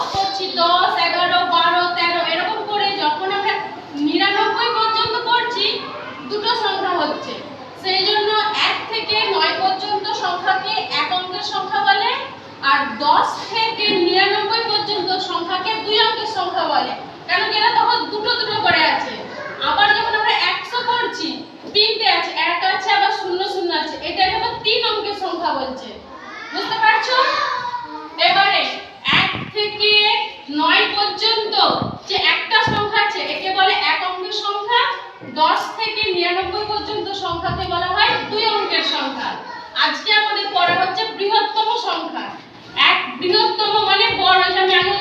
দশ করছি দশ, এগারো, বারো, তেরো, এরকম করে যখন আমরা নিরানব্বই পর্যন্ত পড়ছি, দুটো সংখ্যা হচ্ছে। সেই জন্য এক থেকে নয় পর্যন্ত সংখ্যাকে এক অঙ্কের সংখ্যা বলে, আর দশ থেকে নিরানব্বই পর্যন্ত সংখ্যাকে দুই অঙ্কের সংখ্যা বলে। যে একটা সংখ্যা আছে একে বলে এক অঙ্কের সংখ্যা, দশ থেকে নিরানব্বই পর্যন্ত সংখ্যাকে বলা হয় দুই অঙ্কের সংখ্যা। আজকে আমাদের পড়া হচ্ছে বৃহত্তম সংখ্যা। এক বৃহত্তম মানে বড় আমি আগে